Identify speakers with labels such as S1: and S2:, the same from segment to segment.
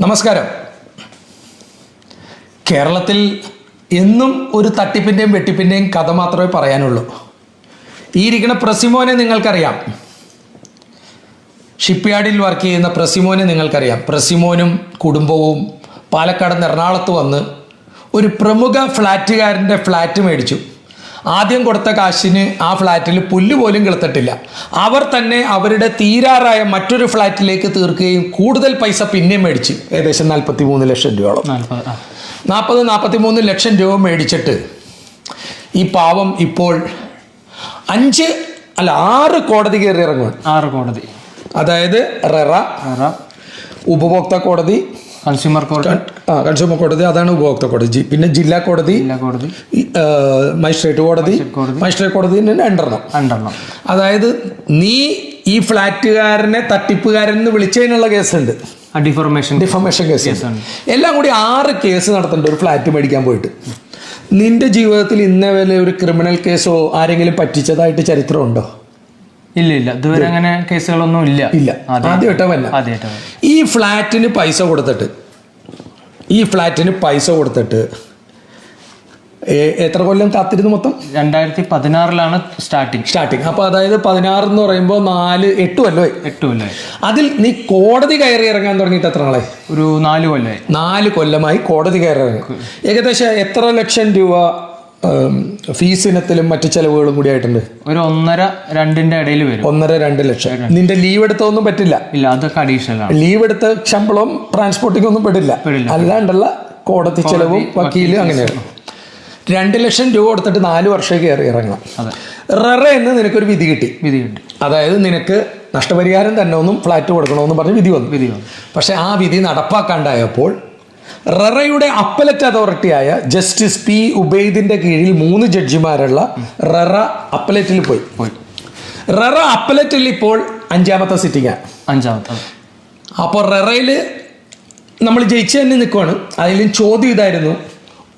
S1: നമസ്കാരം. കേരളത്തിൽ എന്നും ഒരു തട്ടിപ്പിന്റെയും വെട്ടിപ്പിന്റെയും കഥ മാത്രമേ പറയാനുള്ളൂ. ഈ ഇരിക്കുന്ന പ്രസിമോനെ നിങ്ങൾക്കറിയാം. ഷിപ്പ്യാർഡിൽ വർക്ക് ചെയ്യുന്ന പ്രസിമോനെ നിങ്ങൾക്കറിയാം. പ്രസിമോനും കുടുംബവും പാലക്കാട് എറണാകുളത്ത് വന്ന് ഒരു പ്രമുഖ ഫ്ലാറ്റുകാരന്റെ ഫ്ലാറ്റ് മേടിച്ചു. ആദ്യം കൊടുത്ത കാശിന് ആ ഫ്ലാറ്റിൽ പുല്ല് പോലും കിളത്തിട്ടില്ല. അവർ തന്നെ അവരുടെ തീരാറായ മറ്റൊരു ഫ്ലാറ്റിലേക്ക് തീർക്കുകയും കൂടുതൽ പൈസ പിന്നെയും മേടിച്ചു ഏകദേശം നാൽപ്പത്തി മൂന്ന് ലക്ഷം രൂപയോളം.
S2: നാൽപ്പത്
S1: നാൽപ്പത്തി മൂന്ന് ലക്ഷം രൂപ മേടിച്ചിട്ട് ഈ പാവം ഇപ്പോൾ അഞ്ച് അല്ല ആറ് കോടതി കയറി ഇറങ്ങും
S2: ആറ് കോടതി.
S1: അതായത് റെറ ഉപഭോക്തൃ കോടതി
S2: കൺസ്യൂമർ കോടതി.
S1: ആ കൺസ്യൂമർ കോടതി അതാണ് ഉപഭോക്തൃ കോടതി. പിന്നെ ജില്ലാ കോടതി
S2: കോടതി.
S1: മജിസ്ട്രേറ്റ് കോടതി. മജിസ്ട്രേറ്റ് കോടതി. രണ്ടെണ്ണം.
S2: രണ്ടെണ്ണം.
S1: അതായത് നീ ഈ ഫ്ലാറ്റുകാരനെ തട്ടിപ്പുകാരൻ എന്ന് വിളിച്ചതിനുള്ള കേസുണ്ട്.
S2: Defamation
S1: defamation case. എല്ലാം കൂടി ആറ് കേസ് നടത്തുന്നുണ്ട് ഒരു ഫ്ലാറ്റ് മേടിക്കാൻ പോയിട്ട്. നിന്റെ ജീവിതത്തിൽ ഇന്നേ വരെ ഒരു ക്രിമിനൽ കേസോ ആരെങ്കിലും പറ്റിച്ചതായിട്ട് ചരിത്രമുണ്ടോ
S2: ഇല്ല ഇല്ല. ഇതുവരെ അങ്ങനെ കേസുകളൊന്നും ഇല്ല.
S1: ഇല്ല.
S2: ആദ്യമായിട്ട്
S1: ഈ ഫ്ലാറ്റിന് പൈസ കൊടുത്തിട്ട് ഈ ഫ്ലാറ്റിന് പൈസ കൊടുത്തിട്ട് എത്ര കൊല്ലം കാത്തിരുന്നു മൊത്തം?
S2: രണ്ടായിരത്തി പതിനാറിലാണ് സ്റ്റാർട്ടിങ്.
S1: സ്റ്റാർട്ടിങ്. അപ്പോൾ അതായത് പതിനാറ് എന്ന് പറയുമ്പോൾ നാല് എട്ട് കൊല്ലമായി
S2: എട്ട് കൊല്ലമായി
S1: അതിൽ നീ കോടതി കയറി ഇറങ്ങാൻ തുടങ്ങിയിട്ട് എത്ര നാളെ
S2: ഒരു നാല് കൊല്ലമായി
S1: നാല് കൊല്ലമായി കോടതി കയറി ഇറങ്ങി. ഏകദേശം എത്ര ലക്ഷം രൂപ ഫീസ് ഇനത്തിലും മറ്റു ചെലവുകളും കൂടി ആയിട്ടുണ്ട്.
S2: ഒരു ഒന്നര രണ്ടിന്റെ ഇടയിൽ വരും.
S1: ഒന്നര രണ്ട് ലക്ഷം. നിന്റെ ലീവ് എടുത്തൊന്നും പറ്റില്ല.
S2: ഇല്ല അതൊക്കെ അഡീഷണൽ
S1: ലീവ് എടുത്ത ശമ്പളവും ട്രാൻസ്പോർട്ടിംഗ് ഒന്നും പെടില്ല. അല്ലാണ്ടുള്ള കോടതി ചെലവും വക്കീൽ അങ്ങനെയാണ്. രണ്ട് ലക്ഷം രൂപ കൊടുത്തിട്ട് നാല് വർഷം കയറി ഇറങ്ങണം. റെറ എന്ന് നിനക്കൊരു വിധി കിട്ടി.
S2: വിധി കിട്ടി.
S1: അതായത് നിനക്ക് നഷ്ടപരിഹാരം തന്നെ ഒന്നും ഫ്ലാറ്റ് കൊടുക്കണമെന്ന് പറഞ്ഞ് വിധി വന്നു.
S2: വിധി വന്നു.
S1: പക്ഷെ ആ വിധി നടപ്പാക്കാണ്ടായപ്പോൾ റെറയുടെ അപ്പലറ്റ് അതോറിറ്റിയായ ജസ്റ്റിസ് പി ഉബൈദിന്റെ കീഴിൽ മൂന്ന് ജഡ്ജിമാരുള്ള ററ അപ്പലറ്റിൽ പോയി.
S2: പോയി.
S1: റെറ അപ്പലറ്റിൽ ഇപ്പോൾ അഞ്ചാമത്തെ സിറ്റിംഗാണ്
S2: അഞ്ചാമത്തെ.
S1: അപ്പോൾ ററയിൽ നമ്മൾ ജയിച്ചു തന്നെ നിൽക്കുവാണ്. അതിലും ചോദ്യം ഇതായിരുന്നു.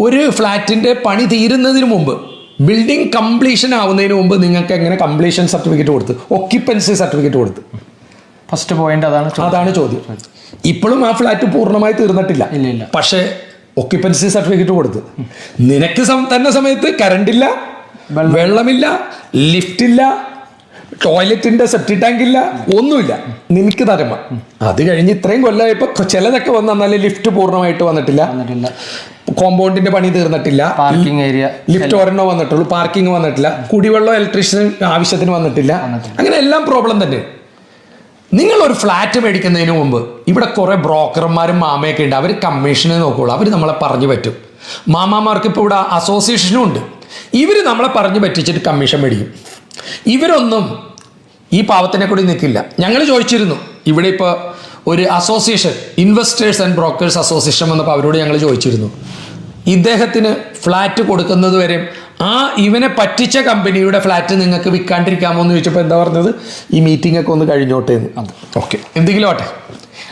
S1: ഒരു ഫ്ലാറ്റിന്റെ പണി തീരുന്നതിന് മുമ്പ് ബിൽഡിംഗ് കംപ്ലീഷൻ ആവുന്നതിന് മുമ്പ് നിങ്ങൾക്ക് എങ്ങനെ കംപ്ലീഷൻ സർട്ടിഫിക്കറ്റ് കൊടുത്ത് ഒക്യുപ്പൻസി സർട്ടിഫിക്കറ്റ് കൊടുത്ത്?
S2: ഫസ്റ്റ് പോയിന്റ് അതാണ്
S1: അതാണ് ചോദ്യം. ഇപ്പോഴും ആ ഫ്ലാറ്റ് പൂർണമായി തീർന്നിട്ടില്ല. പക്ഷേ ഒക്യുപ്പൻസി സർട്ടിഫിക്കറ്റ് കൊടുത്ത്. നിനക്ക് തന്നെ സമയത്ത് കറണ്ടില്ല വെള്ളമില്ല ലിഫ്റ്റ് ഇല്ല ടോയ്ലറ്റിന്റെ സെപ്റ്റി ടാങ്ക് ഇല്ല ഒന്നുമില്ല. നിനക്ക് തരമ. അത് കഴിഞ്ഞ് ഇത്രയും കൊല്ലമായപ്പോ ചിലതൊക്കെ വന്ന് എന്നാലും ലിഫ്റ്റ് പൂർണമായിട്ട് വന്നിട്ടില്ല.
S2: വന്നിട്ടില്ല.
S1: കോമ്പൗണ്ടിന്റെ പണി തീർന്നിട്ടില്ല.
S2: പാർക്കിംഗ് ഏരിയ
S1: ലിഫ്റ്റ് ഒരെണ്ണം വന്നിട്ടുള്ളൂ പാർക്കിംഗ് വന്നിട്ടില്ല. കുടിവെള്ളം ഇലക്ട്രീഷ്യൻ ആവശ്യത്തിന് വന്നിട്ടില്ല. അങ്ങനെ എല്ലാം പ്രോബ്ലം തന്നെ. നിങ്ങൾ ഒരു ഫ്ലാറ്റ് മേടിക്കുന്നതിന് മുമ്പ് ഇവിടെ കുറെ ബ്രോക്കർമാരും മാമയൊക്കെ ഉണ്ട്. അവർ കമ്മീഷനെ നോക്കുള്ളൂ. അവർ നമ്മളെ പറഞ്ഞു പറ്റും. മാമാമാർക്ക് ഇപ്പോൾ ഇവിടെ അസോസിയേഷനും ഉണ്ട്. ഇവർ നമ്മളെ പറഞ്ഞു പറ്റിച്ചിട്ട് കമ്മീഷൻ മേടിക്കും. ഇവരൊന്നും ഈ പാവത്തിനെ കൂടി നിൽക്കില്ല ഞങ്ങൾ ചോദിച്ചിരുന്നു. ഇവിടെ ഇപ്പോൾ ഒരു association investors and brokers association വന്നപ്പോൾ അവരോട് ഞങ്ങൾ ചോദിച്ചിരുന്നു. ഇദ്ദേഹത്തിന് ഫ്ലാറ്റ് കൊടുക്കുന്നത് വരെ ആ ഇവനെ പറ്റിച്ച കമ്പനിയുടെ ഫ്ലാറ്റ് നിങ്ങൾക്ക് വിൽക്കാണ്ടിരിക്കാമോ എന്ന് ചോദിച്ചപ്പോൾ എന്താ പറഞ്ഞത്? ഈ മീറ്റിംഗ് ഒക്കെ ഒന്ന് കഴിഞ്ഞോട്ടെ എന്ന്. ഓക്കെ. എന്തെങ്കിലും ആട്ടെ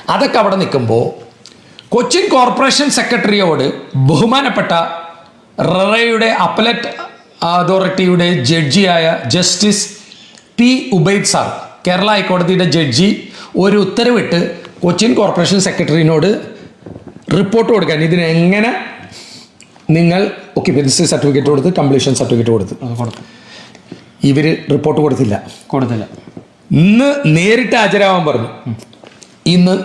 S1: അതൊക്കെ അവിടെ നിൽക്കുമ്പോൾ കൊച്ചിൻ കോർപ്പറേഷൻ സെക്രട്ടറിയോട് ബഹുമാനപ്പെട്ട ററയുടെ അപ്പലറ്റ് അതോറിറ്റിയുടെ ജഡ്ജിയായ justice P Ubaid sir Kerala ഹൈക്കോടതിയുടെ ജഡ്ജി ഒരു ഉത്തരവിട്ട് കൊച്ചിൻ കോർപ്പറേഷൻ സെക്രട്ടറിനോട് റിപ്പോർട്ട് കൊടുക്കാൻ ഇതിനെങ്ങനെ നിങ്ങൾ ഒക്യുപ്പൻസി സർട്ടിഫിക്കറ്റ് കൊടുത്ത് കംപ്ലീഷൻ സർട്ടിഫിക്കറ്റ് കൊടുത്ത്.
S2: കൊടുത്തു.
S1: ഇവർ റിപ്പോർട്ട് കൊടുത്തില്ല.
S2: കൊടുത്തില്ല.
S1: ഇന്ന് നേരിട്ട് ഹാജരാവാൻ പറഞ്ഞു. ഇന്ന്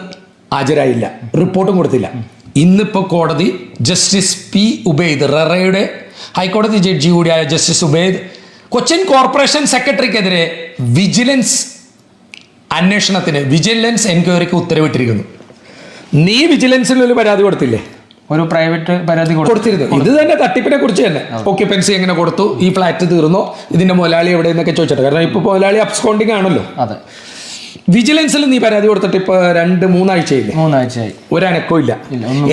S1: ഹാജരായില്ല. റിപ്പോർട്ടും കൊടുത്തില്ല. ഇന്നിപ്പോൾ കോടതി ജസ്റ്റിസ് പി ഉബൈദ് റെറയുടെ ഹൈക്കോടതി ജഡ്ജി കൂടിയായ ജസ്റ്റിസ് ഉബൈദ് കൊച്ചിൻ കോർപ്പറേഷൻ സെക്രട്ടറിക്കെതിരെ വിജിലൻസ് അന്വേഷണത്തിന് വിജിലൻസ് എൻക്വയറിക്ക് ഉത്തരവിട്ടിരിക്കുന്നു. നീ വിജിലൻസിൽ ഒരു പരാതി കൊടുത്തില്ലേ?
S2: ഒരു പ്രൈവറ്റ് പരാതി കൊടുത്തു.
S1: കൊടുത്തിരുന്നു. ഇത് തന്നെ തട്ടിപ്പിനെ കുറിച്ച് തന്നെ. ഒക്യുപ്പൻസി എങ്ങനെ കൊടുത്തു? ഈ ഫ്ലാറ്റ് തീർന്നു. ഇതിന്റെ മുതലാളി എവിടെ എന്നൊക്കെ ചോദിച്ചിട്ട് കാരണം ഇപ്പൊ മുതലാളി അബ്സ്കോണ്ടിങ് ആണല്ലോ.
S2: അതെ.
S1: വിജിലൻസിൽ നീ പരാതി കൊടുത്തിട്ട് ഇപ്പൊ രണ്ട് മൂന്നാഴ്ചയില്ലേ
S2: മൂന്നാഴ്ചയായി.
S1: ഒരനക്കോ ഇല്ല.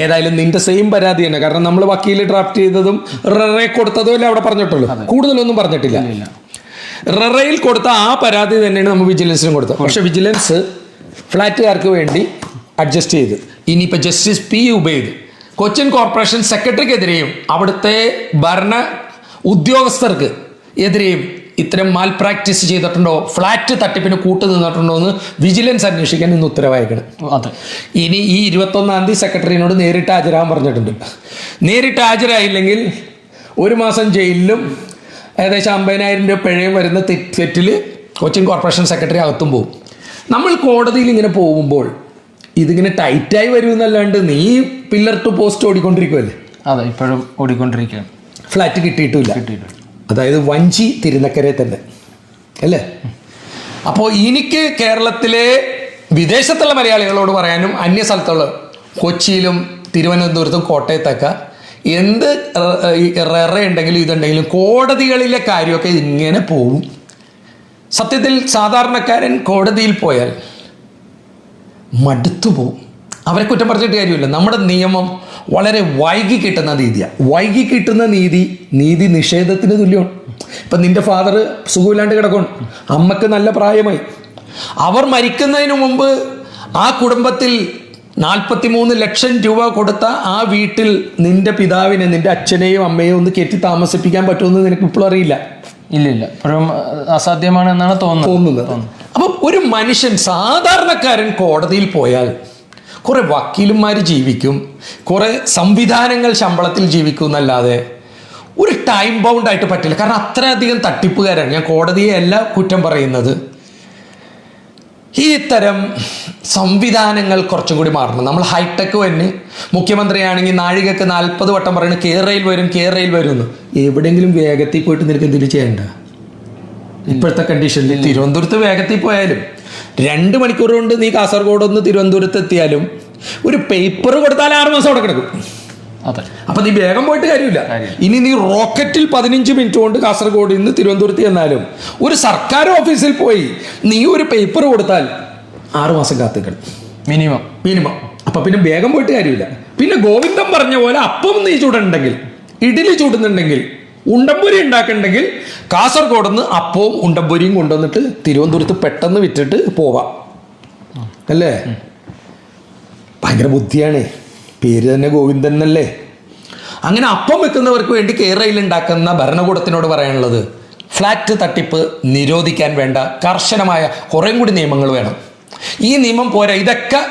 S1: ഏതായാലും നിന്റെ സെയിം പരാതി തന്നെ. കാരണം നമ്മൾ വക്കീൽ ഡ്രാഫ്റ്റ് ചെയ്തതും റേ കൊടുത്തതും അല്ല അവിടെ പറഞ്ഞിട്ടുള്ളൂ? കൂടുതലൊന്നും പറഞ്ഞിട്ടില്ല.
S2: ഇല്ല
S1: കൊടുത്ത ആ പരാതി തന്നെയാണ് നമ്മൾ വിജിലൻസിനും കൊടുത്തത്. പക്ഷെ വിജിലൻസ് ഫ്ലാറ്റുകാർക്ക് വേണ്ടി അഡ്ജസ്റ്റ് ചെയ്ത്. ഇനിയിപ്പോൾ justice P Ubaid Cochin corporation സെക്രട്ടറിക്കെതിരെയും അവിടുത്തെ ഭരണ ഉദ്യോഗസ്ഥർക്ക് എതിരെയും ഇത്തരം മാൽ പ്രാക്ടീസ് ചെയ്തിട്ടുണ്ടോ? ഫ്ലാറ്റ് തട്ടിപ്പിന് കൂട്ടു നിന്നിട്ടുണ്ടോ എന്ന് വിജിലൻസ് അന്വേഷിക്കാൻ ഇന്ന് ഉത്തരവായിക്കണം
S2: അതെ.
S1: ഇനി ഈ ഇരുപത്തൊന്നാം തീയതി സെക്രട്ടറിനോട് നേരിട്ട് ഹാജരാകാൻ പറഞ്ഞിട്ടുണ്ട്. നേരിട്ട് ഹാജരായില്ലെങ്കിൽ ഒരു മാസം ജയിലിലും ഏകദേശം അമ്പതിനായിരം രൂപ പിഴയും വരുന്ന തെറ്റിൽ കൊച്ചിൻ കോർപ്പറേഷൻ സെക്രട്ടറി അകത്തും പോകും നമ്മൾ കോടതിയിൽ ഇങ്ങനെ പോകുമ്പോൾ ഇതിങ്ങനെ ടൈറ്റായി വരുമെന്നല്ലാണ്ട് നീ പില്ലർ ടു പോസ്റ്റ് ഓടിക്കൊണ്ടിരിക്കുമല്ലേ
S2: അതെ ഇപ്പോഴും ഓടിക്കൊണ്ടിരിക്കുകയാണ്.
S1: ഫ്ലാറ്റ് കിട്ടിയിട്ടില്ല. അതായത് വഞ്ചി തിരുനക്കരെ തന്നെ. അല്ലേ? അപ്പോൾ എനിക്ക് കേരളത്തിലെ വിദേശത്തുള്ള മലയാളികളോട് പറയാനും അന്യ സ്ഥലത്തുള്ള കൊച്ചിയിലും തിരുവനന്തപുരത്തും കോട്ടയത്തൊക്കെ എന്ത് റെറ ഉണ്ടെങ്കിലും ഇതുണ്ടെങ്കിലും കോടതികളിലെ കാര്യമൊക്കെ ഇങ്ങനെ പോവും. സത്യത്തിൽ സാധാരണക്കാരൻ കോടതിയിൽ പോയാൽ മടുത്തു പോവും. അവരെ കുറ്റം പറഞ്ഞിട്ട് കാര്യമില്ല. നമ്മുടെ നിയമം വളരെ വൈകി കിട്ടുന്ന നീതിയാണ് വൈകി കിട്ടുന്ന നീതി നീതി നിഷേധത്തിന് തുല്യമാണ്. ഇപ്പം നിന്റെ ഫാദർ സുഖമില്ലാണ്ട് കിടക്കണം അമ്മയ്ക്ക് നല്ല പ്രായമായി. അവർ മരിക്കുന്നതിന് മുമ്പ് ആ കുടുംബത്തിൽ നാൽപ്പത്തി മൂന്ന് ലക്ഷം രൂപ കൊടുത്ത ആ വീട്ടിൽ നിന്റെ പിതാവിനെ നിന്റെ അച്ഛനെയും അമ്മയെയും ഒന്ന് കയറ്റി താമസിപ്പിക്കാൻ പറ്റുമെന്ന് നിനക്ക് ഇപ്പോഴും അറിയില്ല.
S2: ഇല്ല ഇല്ല. ഇപ്പോഴും അസാധ്യമാണ് എന്നാണ് തോന്നുന്നത്.
S1: തോന്നുന്നത്. അപ്പം ഒരു മനുഷ്യൻ സാധാരണക്കാരൻ കോടതിയിൽ പോയാൽ കുറെ വക്കീലന്മാർ ജീവിക്കും കുറേ സംവിധാനങ്ങൾ ശമ്പളത്തിൽ ജീവിക്കും എന്നല്ലാതെ ഒരു ടൈം ബൗണ്ടായിട്ട് പറ്റില്ല. കാരണം അത്രയധികം തട്ടിപ്പുകാരാണ്. ഞാൻ കോടതിയെ അല്ല കുറ്റം പറയുന്നത്. ഈ ഇത്തരം സംവിധാനങ്ങൾ കുറച്ചും കൂടി മാറണം. നമ്മൾ ഹൈടെക് തന്നെ മുഖ്യമന്ത്രിയാണെങ്കിൽ നാഴികക്ക് നാൽപ്പത് വട്ടം പറയുന്നത് കേരളയിൽ വരും കേരളയിൽ വരും എന്ന് എവിടെയെങ്കിലും വേഗത്തിൽ പോയിട്ട് നിനക്ക് എന്തിനു ചെയ്യണ്ട. ഇപ്പോഴത്തെ കണ്ടീഷനിൽ തിരുവനന്തപുരത്ത് വേഗത്തിൽ പോയാലും രണ്ട് മണിക്കൂർ കൊണ്ട് നീ കാസർഗോഡ് ഒന്ന് തിരുവനന്തപുരത്ത് എത്തിയാലും ഒരു പേപ്പർ കൊടുത്താൽ ആറ് മാസം അവിടെ കിടക്കും.
S2: അതെ.
S1: അപ്പൊ നീ വേഗം പോയിട്ട് കാര്യമില്ല. ഇനി നീ റോക്കറ്റിൽ പതിനഞ്ച് മിനിറ്റ് കൊണ്ട് കാസർഗോഡ് നിന്ന് തിരുവനന്തപുരത്ത് ചെന്നാലും ഒരു സർക്കാർ ഓഫീസിൽ പോയി നീ ഒരു പേപ്പർ കൊടുത്താൽ ആറ് മാസം കാത്തുക്കണം
S2: മിനിമം.
S1: മിനിമം. അപ്പൊ പിന്നെ വേഗം പോയിട്ട് കാര്യമില്ല. പിന്നെ ഗോവിന്ദം പറഞ്ഞ പോലെ അപ്പം നീ ചൂടുന്നുണ്ടെങ്കിൽ ഇഡലി ചൂടുന്നുണ്ടെങ്കിൽ ഉണ്ടംപൊരി ഉണ്ടാക്കണ്ടെങ്കിൽ കാസർഗോഡ് നിന്ന് അപ്പവും ഉണ്ടംപൊരിയും കൊണ്ടുവന്നിട്ട് തിരുവനന്തപുരത്ത് പെട്ടെന്ന് വിറ്റിട്ട് പോവാം. അല്ലേ? ഭയങ്കര ബുദ്ധിയാണ്. പേര് തന്നെ ഗോവിന്ദൻ എന്നല്ലേ? അങ്ങനെ അപ്പം വെക്കുന്നവർക്ക് വേണ്ടി കേരളയിൽ ഉണ്ടാക്കുന്ന ഭരണകൂടത്തിനോട് പറയാനുള്ളത് ഫ്ലാറ്റ് തട്ടിപ്പ് നിരോധിക്കാൻ വേണ്ട കർശനമായ കുറേ കൂടി നിയമങ്ങൾ വേണം. ഈ നിയമം പോരാ. ഇതൊക്കെ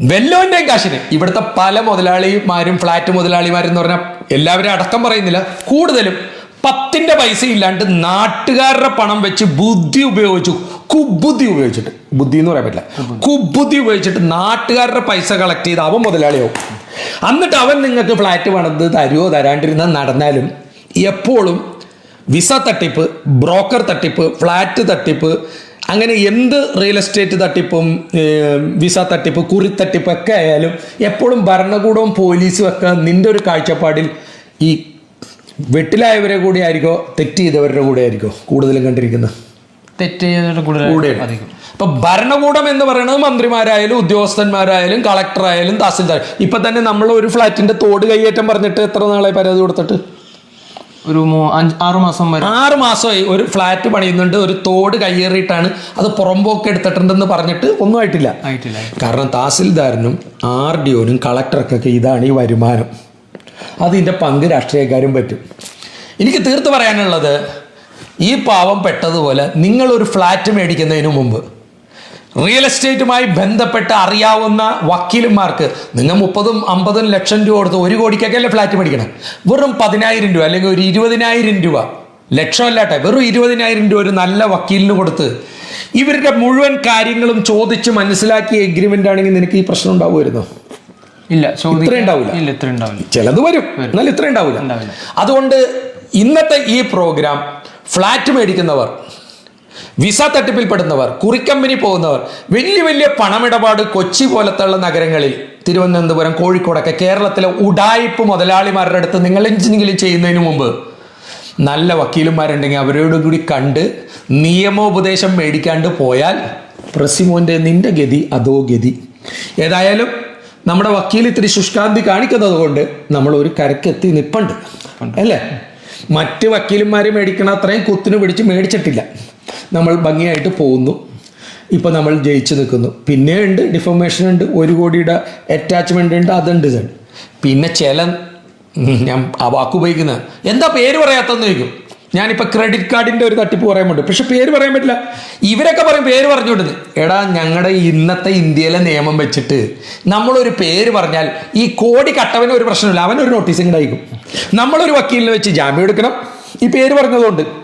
S1: വെല്ലോന്റെയും കാശിന്. ഇവിടുത്തെ പല മുതലാളിമാരും ഫ്ലാറ്റ് മുതലാളിമാരും എന്ന് പറഞ്ഞാൽ എല്ലാവരും അടക്കം പറയുന്നില്ല. കൂടുതലും പത്തിന്റെ പൈസ ഇല്ലാണ്ട് നാട്ടുകാരുടെ പണം വെച്ച് ബുദ്ധി ഉപയോഗിച്ചു. കുബുദ്ധി ഉപയോഗിച്ചിട്ട്. ബുദ്ധി എന്ന് പറയാൻ പറ്റില്ല. കുബുദ്ധി ഉപയോഗിച്ചിട്ട് നാട്ടുകാരുടെ പൈസ കളക്ട് ചെയ്ത് അവൻ മുതലാളിയാവും. എന്നിട്ട് അവൻ നിങ്ങൾക്ക് ഫ്ലാറ്റ് പണിത് തരുമോ തരാണ്ടിരുന്ന നടന്നാലും എപ്പോഴും വിസ തട്ടിപ്പ് ബ്രോക്കർ തട്ടിപ്പ് ഫ്ലാറ്റ് തട്ടിപ്പ് അങ്ങനെ എന്ത് റിയൽ എസ്റ്റേറ്റ് തട്ടിപ്പും വിസ തട്ടിപ്പ് കുറി തട്ടിപ്പ് ഒക്കെ ആയാലും എപ്പോഴും ഭരണകൂടവും പോലീസും ഒക്കെ നിന്റെ ഒരു കാഴ്ചപ്പാടിൽ ഈ വെട്ടിലായവരെ കൂടി ആയിരിക്കോ തെറ്റ് ചെയ്തവരുടെ കൂടെ ആയിരിക്കോ കൂടുതലും കണ്ടിരിക്കുന്നത്?
S2: തെറ്റ് ചെയ്തവരുടെ
S1: കൂടെ
S2: കൂടെ
S1: അപ്പൊ ഭരണകൂടം എന്ന് പറയുന്നത് മന്ത്രിമാരായാലും ഉദ്യോഗസ്ഥന്മാരായാലും കളക്ടറായാലും തഹസിൽദാർ. ഇപ്പൊ തന്നെ നമ്മൾ ഒരു ഫ്ളാറ്റിന്റെ തോട് കൈയേറ്റം പറഞ്ഞിട്ട് എത്ര നാളെ പരാതി കൊടുത്തിട്ട്?
S2: ഒരു ആറു മാസം വരെ.
S1: ആറ് മാസമായി ഒരു ഫ്ലാറ്റ് പണിയുന്നുണ്ട് ഒരു തോട് കയ്യേറിയിട്ടാണ് അത് പുറമ്പോക്ക് എടുത്തിട്ടുണ്ടെന്ന് പറഞ്ഞിട്ട് ഒന്നും ആയിട്ടില്ല.
S2: ആയിട്ടില്ല.
S1: കാരണം തഹസിൽദാരനും ആർ ഡി ഒനും കളക്ടർക്കൊക്കെ ഇതാണ് ഈ വരുമാനം. അതിന്റെ പങ്ക് രാഷ്ട്രീയക്കാരും പറ്റും. എനിക്ക് തീർത്ത് പറയാനുള്ളത് ഈ പാവം പെട്ടതുപോലെ നിങ്ങളൊരു ഫ്ലാറ്റ് മേടിക്കുന്നതിന് മുമ്പ് റിയൽ എസ്റ്റേറ്റുമായി ബന്ധപ്പെട്ട് അറിയാവുന്ന വക്കീലന്മാർക്ക് നിങ്ങൾ മുപ്പതും അമ്പതും ലക്ഷം രൂപ കൊടുത്ത് ഒരു കോടിക്കൊക്കെ അല്ലേ ഫ്ലാറ്റ് മേടിക്കണം? വെറും പതിനായിരം രൂപ അല്ലെങ്കിൽ ഒരു ഇരുപതിനായിരം രൂപ. ലക്ഷം ലക്ഷമല്ലാട്ടെ വെറും ഇരുപതിനായിരം രൂപ ഒരു നല്ല വക്കീലിന് കൊടുത്ത് ഇവരുടെ മുഴുവൻ കാര്യങ്ങളും ചോദിച്ച് മനസ്സിലാക്കിയ എഗ്രിമെന്റ് ആണെങ്കിൽ നിനക്ക് ഈ പ്രശ്നം ഉണ്ടാവുമായിരുന്നു?
S2: ഇല്ല ഇത്ര ഉണ്ടാവില്ല.
S1: ചിലത് വരും. എന്നാൽ ഇത്ര ഉണ്ടാവില്ല. അതുകൊണ്ട് ഇന്നത്തെ ഈ പ്രോഗ്രാം ഫ്ലാറ്റ് മേടിക്കുന്നവർ വിസ തട്ടിപ്പിൽപ്പെടുന്നവർ കുറിക്കമ്പനി പോകുന്നവർ വലിയ വലിയ പണമിടപാട് കൊച്ചി പോലത്തുള്ള നഗരങ്ങളിൽ തിരുവനന്തപുരം കോഴിക്കോടൊക്കെ കേരളത്തിലെ ഉഡായിപ്പ് മുതലാളിമാരുടെ അടുത്ത് നിങ്ങൾ എന്തെങ്കിലും ചെയ്യുന്നതിന് മുമ്പ് നല്ല വക്കീലന്മാരുണ്ടെങ്കിൽ അവരോട് കൂടി കണ്ട് നിയമോപദേശം മേടിക്കാണ്ട് പോയാൽ പ്രസിമോന്റെ നിന്റെ ഗതി അതോ ഗതി. ഏതായാലും നമ്മുടെ വക്കീൽ ഇത്തിരി ശുഷ്കാന്തി കാണിക്കുന്നത് കൊണ്ട് നമ്മൾ ഒരു കരക്കെത്തി നിപ്പുണ്ട്. അല്ലേ? മറ്റ് വക്കീലന്മാർ മേടിക്കണ അത്രയും കുത്തിന് പിടിച്ച് മേടിച്ചിട്ടില്ല. നമ്മൾ ഭംഗിയായിട്ട് പോകുന്നു. ഇപ്പോൾ നമ്മൾ ജയിച്ചു നിൽക്കുന്നു. പിന്നെ ഉണ്ട് ഡിഫോമേഷൻ ഉണ്ട്. ഒരു കോടിയുടെ അറ്റാച്ച്മെന്റ് ഉണ്ട്. അതുണ്ട് ഇതുണ്ട് പിന്നെ ചില ഞാൻ ആ വാക്ക് ഉപയോഗിക്കുന്നത് എന്താ പേര് പറയാത്തെന്ന് ചോദിക്കും. ഞാനിപ്പോൾ ക്രെഡിറ്റ് കാർഡിന്റെ ഒരു തട്ടിപ്പ് പറയാൻ പറ്റും പക്ഷെ പേര് പറയാൻ പറ്റില്ല. ഇവരൊക്കെ പറയും പേര് പറഞ്ഞുകൊടുന്ന് എടാ ഞങ്ങളുടെ ഇന്നത്തെ ഇന്ത്യയിലെ നിയമം വെച്ചിട്ട് നമ്മളൊരു പേര് പറഞ്ഞാൽ ഈ കോടി കട്ടവന് ഒരു പ്രശ്നമില്ല. അവനൊരു നോട്ടീസ് ഉണ്ടായിരിക്കും നമ്മളൊരു വക്കീലിനെ വെച്ച് ജാമ്യം എടുക്കണം. ഈ പേര് പറഞ്ഞതുകൊണ്ട്.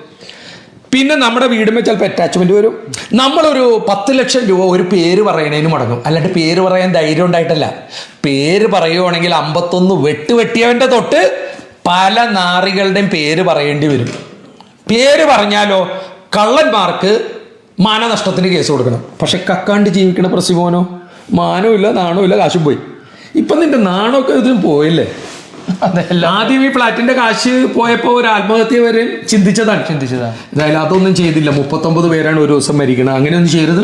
S1: പിന്നെ നമ്മുടെ വീടുമ്പോൾ ചിലപ്പോൾ അറ്റാച്ച്മെന്റ് വരും. നമ്മളൊരു പത്ത് ലക്ഷം രൂപ ഒരു പേര് പറയണതിന് മുടങ്ങും. അല്ലാണ്ട് പേര് പറയാൻ ധൈര്യം ഉണ്ടായിട്ടല്ല. പേര് പറയുവാണെങ്കിൽ അമ്പത്തൊന്ന് വെട്ട് വെട്ടിയവന്റെ തൊട്ട് പല നാറികളുടെയും പേര് പറയേണ്ടി വരും. പേര് പറഞ്ഞാലോ കള്ളന്മാർക്ക് മാനനഷ്ടത്തിന് കേസ് കൊടുക്കണം. പക്ഷെ കക്കാണ്ട് ജീവിക്കണ പ്രസിമോനോ മാനവും ഇല്ല നാണവും ഇല്ല കാശും പോയി. ഇപ്പം നിന്റെ നാണമൊക്കെ ഇതും പോയില്ലേ? ആദ്യം ഈ ഫ്ലാറ്റിന്റെ കാശ് പോയപ്പോ ഒരു ആത്മഹത്യ വരെ ചിന്തിച്ചതാണ്.
S2: ചിന്തിച്ചതാണ്
S1: എന്തായാലും അതൊന്നും ചെയ്തില്ല. മുപ്പത്തൊമ്പത് പേരാണ് ഒരു ദിവസം മരിക്കണം അങ്ങനെയൊന്നും ചെയ്യരുത്.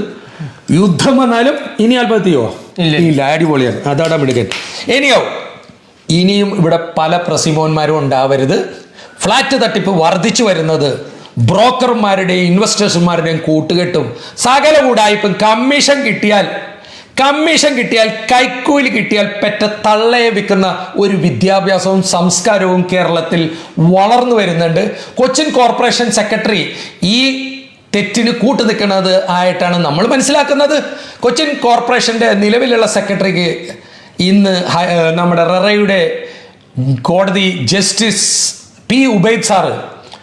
S1: യുദ്ധം വന്നാലും ഇനി ആത്മഹത്യയോ
S2: ഇല്ല.
S1: അടിപൊളിയാണ്. അതാണ് മിടുക്കൻ ഇനിയോ ഇനിയും ഇവിടെ പല പ്രസിമോന്മാരും ഉണ്ടാവരുത്. ഫ്ലാറ്റ് തട്ടിപ്പ് വർദ്ധിച്ചു വരുന്നത് ബ്രോക്കർമാരുടെയും ഇൻവെസ്റ്റേഴ്സുമാരുടെയും കൂട്ടുകെട്ടും സകല കൂടായ്പും കമ്മീഷൻ കിട്ടിയാൽ കമ്മീഷൻ കിട്ടിയാൽ കൈക്കൂലി കിട്ടിയാൽ പെറ്റ തള്ളയെ വിൽക്കുന്ന ഒരു വിദ്യാഭ്യാസവും സംസ്കാരവും കേരളത്തിൽ വളർന്നു വരുന്നുണ്ട്. കൊച്ചിൻ കോർപ്പറേഷൻ സെക്രട്ടറി ഈ തെറ്റിന് കൂട്ടു നിൽക്കുന്നത് ആയിട്ടാണ് നമ്മൾ മനസ്സിലാക്കുന്നത്. കൊച്ചിൻ കോർപ്പറേഷന്റെ നിലവിലുള്ള സെക്രട്ടറിക്ക് ഇന്ന് നമ്മുടെ റെറയുടെ കോടതി justice P. Ubaid sir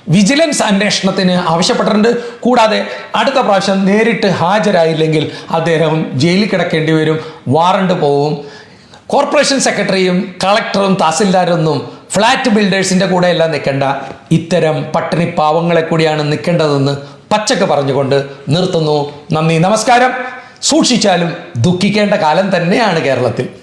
S1: vigilance അന്വേഷണത്തിന് ആവശ്യപ്പെട്ടിട്ടുണ്ട്. കൂടാതെ അടുത്ത പ്രാവശ്യം നേരിട്ട് ഹാജരായില്ലെങ്കിൽ അദ്ദേഹം ജയിലിൽ കിടക്കേണ്ടി വരും. വാറണ്ട് പോവും. കോർപ്പറേഷൻ സെക്രട്ടറിയും കളക്ടറും തഹസിൽദാരൊന്നും ഫ്ലാറ്റ് ബിൽഡേഴ്സിന്റെ കൂടെ എല്ലാം നിൽക്കേണ്ട. ഇത്തരം പട്ടിണി പാവങ്ങളെ കൂടിയാണ് നിൽക്കേണ്ടതെന്ന് പച്ചക്ക് പറഞ്ഞുകൊണ്ട് നിർത്തുന്നു. നന്ദി. നമസ്കാരം. സൂക്ഷിച്ചാലും ദുഃഖിക്കേണ്ട കാലം തന്നെയാണ് കേരളത്തിൽ.